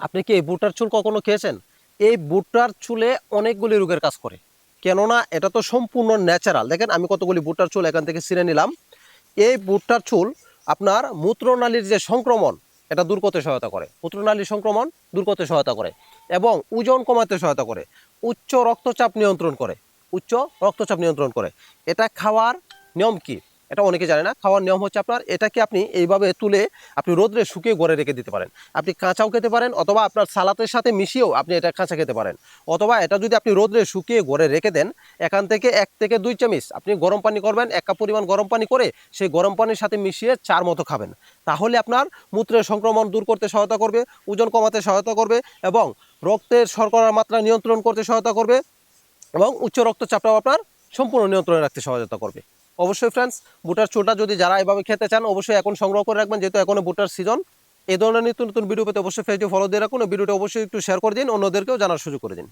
আপনি কি এই ভুট্টার চুল কখনো খেয়েছেন? এই ভুট্টার চুলে অনেকগুলি রোগের কাজ করে। কেননা এটা তো সম্পূর্ণ ন্যাচারাল। দেখেন, আমি কতগুলি ভুট্টার চুল এখান থেকে ছিঁড়ে নিলাম। এই ভুট্টার চুল আপনার মূত্রনালীর যে সংক্রমণ, এটা দূর করতে সহায়তা করে। মূত্রনালীর সংক্রমণ দূর করতে সহায়তা করে এবং ওজন কমাতে সহায়তা করে। উচ্চ রক্তচাপ নিয়ন্ত্রণ করে। উচ্চ রক্তচাপ নিয়ন্ত্রণ করে। এটা খাওয়ার নিয়ম কি? এটা অনেকে জানে না। খাওয়ার নিয়ম হচ্ছে আপনার এটাকে আপনি এইভাবে তুলে আপনি রোদ্রে শুকিয়ে ঘরে রেখে দিতে পারেন। আপনি কাঁচাও খেতে পারেন অথবা আপনার সালাতের সাথে মিশিয়েও আপনি এটা কাঁচা খেতে পারেন। অথবা এটা যদি আপনি রোদ্রে শুকিয়ে ঘরে রেখে দেন, এখান থেকে এক থেকে দুই চামিচ আপনি গরম পানি করবেন, এক কাপ পরিমাণ গরম পানি করে সেই গরম পানির সাথে মিশিয়ে চার মতো খাবেন। তাহলে আপনার মূত্রের সংক্রমণ দূর করতে সহায়তা করবে, ওজন কমাতে সহায়তা করবে এবং রক্তের শর্করার মাত্রা নিয়ন্ত্রণ করতে সহায়তা করবে এবং উচ্চ রক্তচাপটাও আপনার সম্পূর্ণ নিয়ন্ত্রণে রাখতে সহায়তা করবে। অবশ্যই ফ্রেন্ডস বুটার চোটা যদি যারা এভাবে খেতে চান, অবশ্যই এখন সংগ্রহ করে রাখবেন, যেহেতু এখনও বুটার সিজন এই ধরনের নিত্য নতুন ভিডিও পেতে অবশ্যই ফেসবুক ফলো দিয়ে রাখুন ভিডিওটা অবশ্যই একটু শেয়ার করে দিন, অন্যদেরকেও জানার সুযোগ করে দিন।